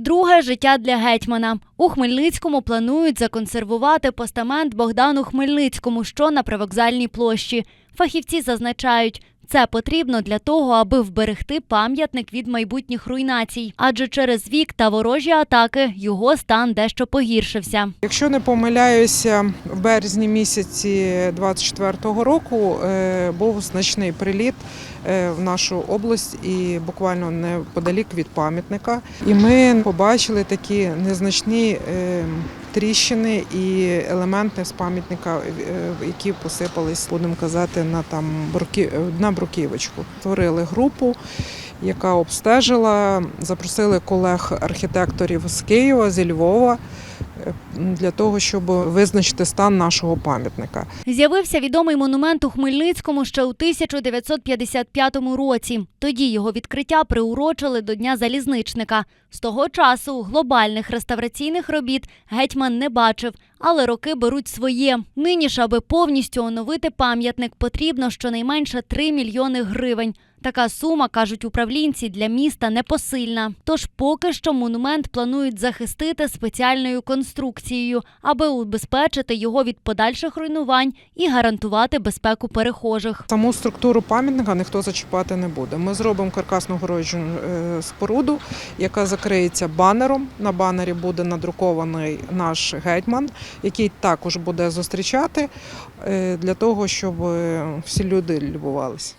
Друге життя для гетьмана. У Хмельницькому планують законсервувати постамент Богдану Хмельницькому, що на привокзальній площі. Фахівці зазначають, це потрібно для того, аби вберегти пам'ятник від майбутніх руйнацій, адже через вік та ворожі атаки його стан дещо погіршився. Якщо не помиляюся, в березні місяці 24-го року е, був значний приліт е, в нашу область і буквально неподалік від пам'ятника. І ми побачили такі незначні е, тріщини і елементи з пам'ятника, е, які посипались, будемо казати, на там бруки, на бруківочку. Створили групу. Яка обстежила, запросили колег-архітекторів з Києва, зі Львова е, для того, щоб визначити стан нашого пам'ятника. З'явився відомий монумент у Хмельницькому ще у 1955 році. Тоді його відкриття приурочили до Дня залізничника. З того часу глобальних реставраційних робіт гетьман не бачив, але роки беруть своє. Нині ж, аби повністю оновити пам'ятник, потрібно щонайменше 3 мільйони гривень. Така сума, кажуть управлінці, для міста непосильна. Тож поки що монумент планують захистити спеціальною конструкцією, аби убезпечити його від подальших руйнувань і гарантувати безпеку перехожих. Саму структуру пам'ятника ніхто зачіпати не буде. Ми зробимо каркасну огороджену е, споруду, яка закриється банером. На банері буде надрукований наш гетьман, який також буде зустрічати е, для того, щоб е, всі люди любувалися.